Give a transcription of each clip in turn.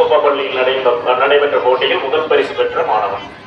குப்பம் நடைபெற்ற நடைபெற்ற போட்டியில் முதல் பரிசு பெற்ற மாணவன்.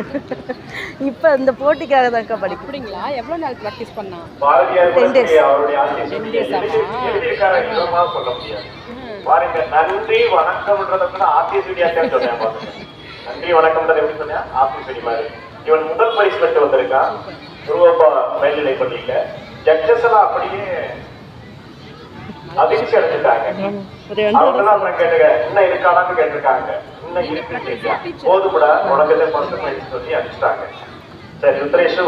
இப்போ இந்த போட்டிக்காக தான்க்கா படிக்கும் அப்படிங்களா? எவ்வளோ நாள் ப்ராக்டிஸ் பண்ணா? டென் டேஸ் டென் டேஸ் பாருங்க நன்றி வணக்கம்ன்றதை கூட ஆர்டிஸ்டியாச்சான்னு சொன்னேன் நன்றி வணக்கம்ன்றதை எப்படி இவன் முதல் பரிசு பெற்று வந்திருக்கான். துருவப்பா மேல்நிலை பள்ளியில். ஜக்ஜசலா அப்படியே அப்படின்னு கிடைச்சிட்டாங்க அவங்களாம் அப்புறம் கேட்டுக்க இன்னும் இருக்காடான்னு கேட்டிருக்காங்க. இன்னும் இருக்கு போதும்டா உனக்கு சொல்லி அனுப்பிச்சிட்டாங்க சரி ருத்ரேஷ்